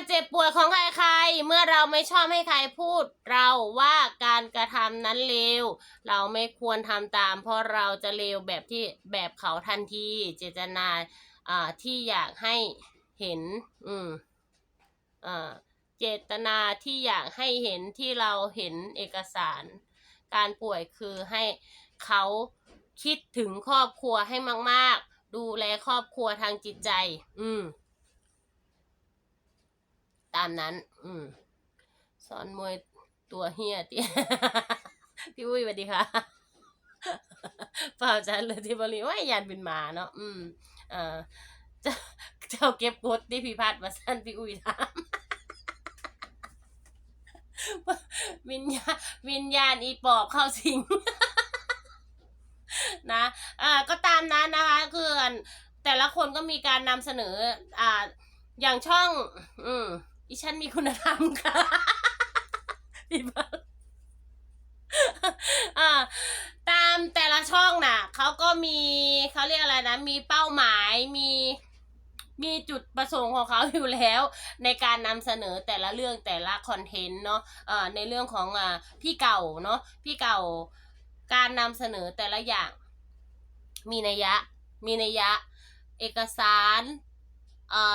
การเจ็บป่วยของใครๆ เมื่อเราไม่ชอบให้ใครพูด เราว่าการกระทำนั้นเลว เราไม่ควรทำตาม เพราะเราจะเลวแบบที่แบบเขาทันที เจตนาอ่าที่อยากให้เห็น อืมอ่าเจตนาที่อยากให้เห็นที่เราเห็นเอกสาร การป่วยคือให้เขาคิดถึงครอบครัวให้มาก ๆ ดูแลครอบครัวทางจิตใจ อืม ตามนั้น อืม สอนมวยตัวเฮียเตี้ยพี่อุ้ยสวัสดีค่ะเปล่าจันเลยที่บริว่ายันเป็นหมาเนาะอืม เอ่อเจ้าเจ้าเก็บกดที่พี่พัดมาสั้นพี่อุ้ยถามวิญญาณวิญญาณอีปอบเข้าสิงนะอ่าก็ตามนั้นนะคะคือแต่ละคนก็มีการนำเสนออ่าอย่างช่อง อืม ดิฉันมีคุณธรรมค่ะพี่บ้าอ่าตามแต่ละช่องน่ะเขาก็มีเขาเรียกอะไรนะ มีเป้าหมายมีมีจุดประสงค์ของเขาอยู่แล้ว ในการนำเสนอแต่ละเรื่องแต่ละคอนเทนต์เนาะเอ่อในเรื่องของอ่าพี่เก่าเนาะพี่เก่าการนำเสนอแต่ละอย่าง มีนัยยะ มีนัยยะ เอกสารเอ่อ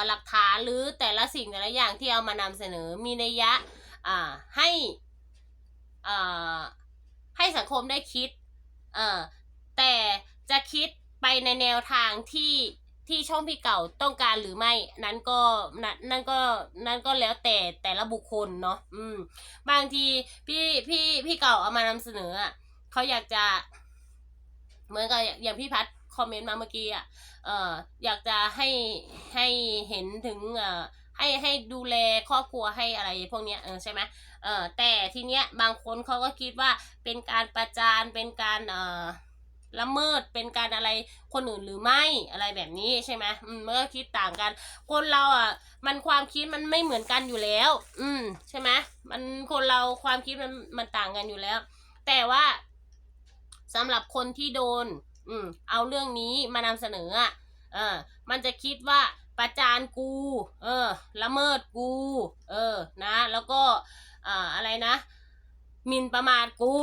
หลักฐานหรือแต่ละสิ่งแต่ละอย่างที่เอามานำเสนอมีนัยยะให้ให้สังคมได้คิดแต่จะคิดไปในแนวทางที่ที่ช่องพี่เก่าต้องการหรือไม่ นั้นก็นั่นนั่นก็นั่นก็แล้วแต่แต่ละบุคคลเนาะอืม บางทีพี่พี่พี่เก่าเอามานำเสนออะเขาอยากจะ เหมือนกับอย่างพี่พัด คอมเมนต์มาเมื่อกี้อะเอ่ออยากจะให้ให้เห็นถึงเอ่อให้ให้ดูแลครอบครัวให้อะไรพวกเนี้ยเออใช่ไหมเออแต่ทีเนี้ยบางคนเขาก็คิดว่าเป็นการประจานเป็นการเอ่อละเมิดเป็นการอะไรคนอื่นหรือไม่อะไรแบบนี้ใช่ไหมอืมมันก็คิดต่างกัน คนเราอะ มันความคิดมันไม่เหมือนกันอยู่แล้ว อืมใช่ไหมมันคนเราความคิดมันมันต่างกันอยู่แล้ว แต่ว่าสำหรับคนที่โดน อืมเอาเรื่องนี้มานำเสนออะเออมันจะคิดว่าประจานกู เออ ละเมิดกู เออ นะ แล้วก็อ่าอะไรนะมินประมาทกู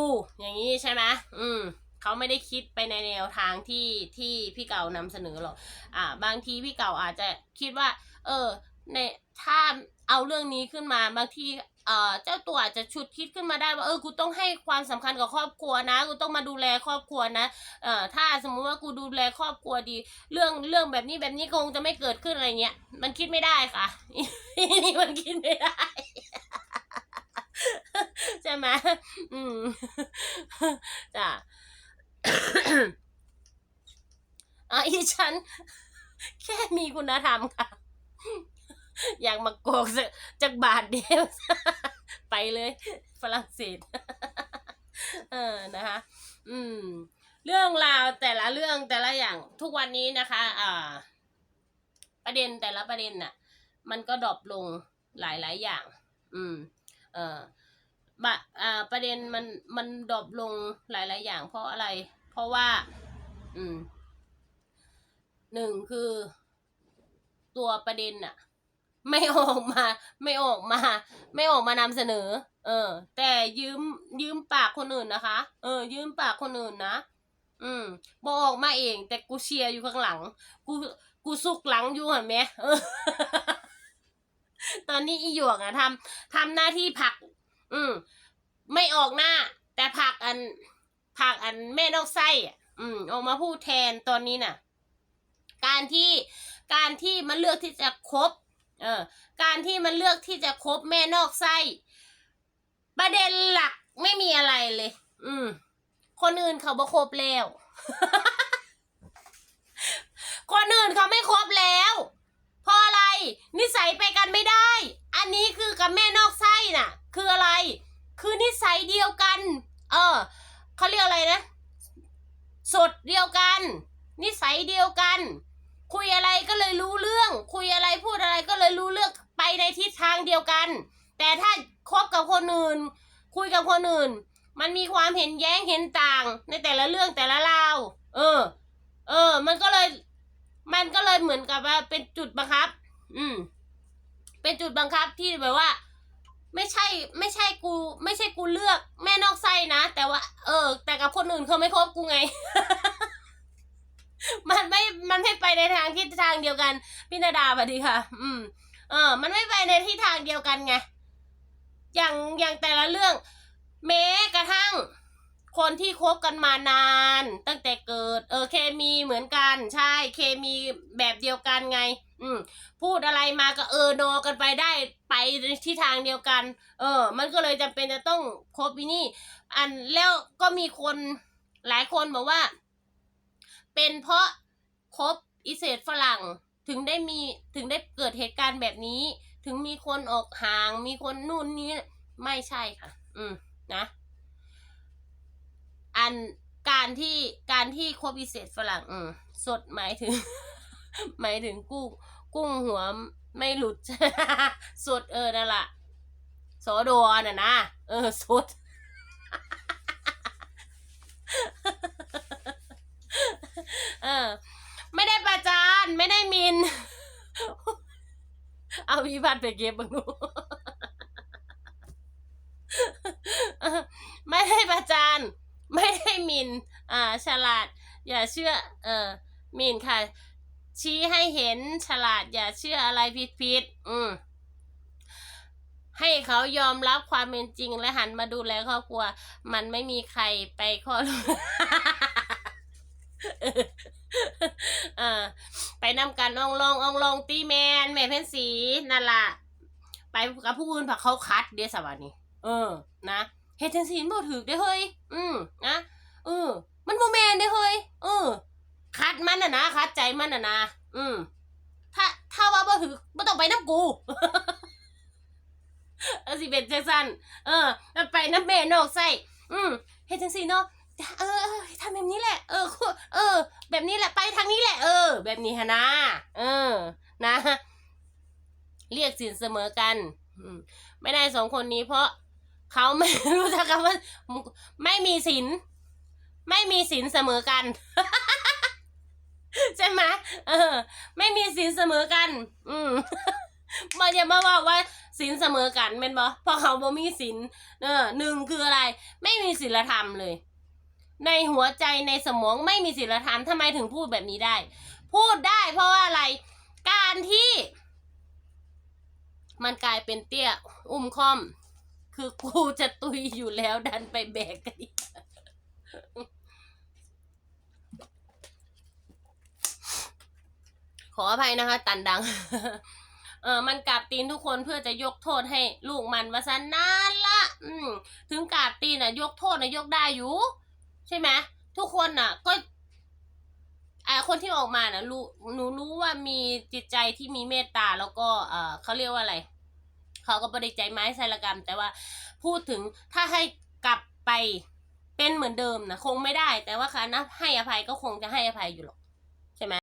อย่างนี้ใช่ไหมอืมเขาไม่ได้คิดไปในแนวทางที่ที่พี่เก่านำเสนอหรอก อ่า บางทีพี่เก่าอาจจะคิดว่า เออ ในถ้าเอาเรื่องนี้ขึ้นมาบางที เอ่อเจ้าตัวอาจจะชุดคิดขึ้นมาได้ว่าเออกูต้องให้ความสำคัญกับครอบครัวนะกูต้องมาดูแลครอบครัวนะเอ่อถ้าสมมุติว่ากูดูแลครอบครัวดี เรื่องเรื่องแบบนี้แบบนี้คงจะไม่เกิดขึ้นอะไรเงี้ย มันคิดไม่ได้ค่ะนี่มันคิดไม่ได้ใช่ไหมอืมจ้ะอะอีฉันแค่มีคุณธรรมค่ะ อยากมาโกกสักจากบาทเดียว ไปเลยฝรั่งเศส เออนะคะ อืม เรื่องราวแต่ละเรื่องแต่ละอย่างทุกวันนี้นะคะ อ่า ประเด็นแต่ละประเด็นน่ะ มันก็ดรอปลงหลายหลายๆอย่าง อืม เออบะอ่า ประเด็นมันมันดรอปลงหลายหลายๆอย่าง เพราะอะไร เพราะว่า อืมหนึ่งคือตัวประเด็นน่ะ ไม่ออกมา ไม่ออกมา ไม่ออกมานำเสนอ เออ แต่ยืมยืมปากคนอื่นนะคะ เออ ยืมปากคนอื่นนะ อืมบอออกมาเอง แต่กูเชียร์อยู่ข้างหลัง กูกูสุกหลังอยู่เห็นไหมตอนนี้อีหยวกอะทำทำหน้าที่ผัก อืมไม่ออกหน้า แต่ผักอันผักอันแม่นอกไส้อืม ออกมาพูดแทนตอนนี้น่ะ การที่การที่มันเลือกที่จะคบ เออการที่มันเลือกที่จะคบแม่นอกไส้ ประเด็นหลักไม่มีอะไรเลย อืม คนอื่นเขาบ่คบแล้ว คนอื่นเขาไม่คบแล้วเพราะอะไร นิสัยไปกันไม่ได้ อันนี้คือกับแม่นอกไส้น่ะ คืออะไร คือนิสัยเดียวกัน เออเขาเรียกอะไรนะสดเดียวกัน นิสัยเดียวกัน คุยอะไรก็เลยรู้เรื่อง คุยอะไรพูดอะไรก็เลยรู้เรื่องไปในทิศทางเดียวกัน แต่ถ้าคบกับคนอื่น คุยกับคนอื่น มันมีความเห็นแย้งเห็นต่าง ในแต่ละเรื่องแต่ละราวเออ เออ มันก็เลย มันก็เลยเหมือนกับว่าเป็นจุดบังคับ อืม เป็นจุดบังคับที่แบบว่า ไม่ใช่ ไม่ใช่กู ไม่ใช่กูเลือกแม่นอกไส้นะแต่ว่า เออ แต่กับคนอื่นเขาไม่คบกูไง มันไม่ มันไม่ไปในทางทิศทางเดียวกัน พี่นาดาสวัสดีค่ะ อืม เออ มันไม่ไปในทิศทางเดียวกันไง อย่างอย่างแต่ละเรื่อง แม้กระทั่ง คนที่คบกันมานาน ตั้งแต่เกิด เออเคมีเหมือนกัน ใช่ เคมีแบบเดียวกันไง อืม พูดอะไรมาก็เออโนกันไปได้ไปที่ทางเดียวกัน เออ มันก็เลยจำเป็นจะต้องคบอีนี่ อันแล้วก็มีคนหลายคนบอกว่า เป็นเพราะคบอิเศษฝรั่งถึงได้มีถึงได้เกิดเหตุการณ์แบบนี้ ถึงมีคนออกห่าง มีคนนู่นนี่ไม่ใช่ค่ะ อืมนะอันการที่การที่คบอิเศษฝรั่ง อืมสดหมายถึง หมายถึงกุ้งกุ้งหัวไม่หลุดสดเออนั่นละสอดอน่ะนะเออสด เออ ไม่ได้ประจานไม่ได้มิน เอาพี่พัดไปเก็บบังูไม่ได้ประจานไม่ได้มิน อ่า ฉลาด อย่าเชื่อ เออมินค่ะ ชี้ให้เห็นฉลาด อย่าเชื่ออะไรผิดผิดอืมให้เขายอมรับความเป็นจริงและหันมาดูแลครอบครัว มันไม่มีใครไปข้อรู้ ออไปนำกันอองลองอองลองตีแมนแม่เพนสีนั่นล่ะไปกับผู้อื่นผักเขาคัดเดี๋ยวสวัสดีเออ นะเฮ็ดจังซี่มันบ่ถูกเด้เฮ้ยอืมนะเออ มันบ่แม่นเด้เฮ้ยเออ คัดมันน่ะนะคัดใจมันน่ะนะอืมถ้าถ้าว่าบ่ถูกบ่ต้องไปนํกูเออสิเป็นจังซั่นเออไปนํแม่นอกไส้อืมเฮ็ดจังซี่เนาะเออเออทำแบบนี้แหละ เออ แบบนี้แหละไปทางนี้แหละเออ แบบนี้ฮะนะเออ นะ เรียกสินเสมอกันไม่ได้สองคนนี้เพราะเขาไม่รู้จักคำว่าไม่มีสินไม่มีสินเสมอกันใช่ไหมเออ ไม่มีสินเสมอกัน อืมมาอย่ามาบอกว่าสินเสมอกันเป็นบ่เพราะเขาบ่มีสินเออหนึ่งคืออะไร ไม่มีศีลธรรมเลย ในหัวใจในสมองไม่มีศีลธรรมทำไมถึงพูดแบบนี้ได้ พูดได้เพราะว่าอะไรการที่ มันกลายเป็นเตี้ย อุ้มคอม คือกูจะตุยอยู่แล้วดันไปแบกกันอีกขออภัยนะคะ ตันดัง เออมันกราบตีนทุกคนเพื่อจะยกโทษให้ลูกมันวาซันนานละ อืม ถึงกราบตีนอะ ยกโทษนะยกได้อยู่ ช่ไหมทุกคนน่ะ ก็อ่าคนที่ออกมาน่ะรู้หนูรู้ว่ามีจิตใจที่มีเมตตาแล้วก็เออเขาเรียกว่าอะไรเขาก็บริใจไม้ไซรกรรม แต่ว่าพูดถึงถ้าให้กลับไปเป็นเหมือนเดิมนะคงไม่ได้ แต่ว่าคณะให้อภัยก็คงจะให้อภัยอยู่หรอก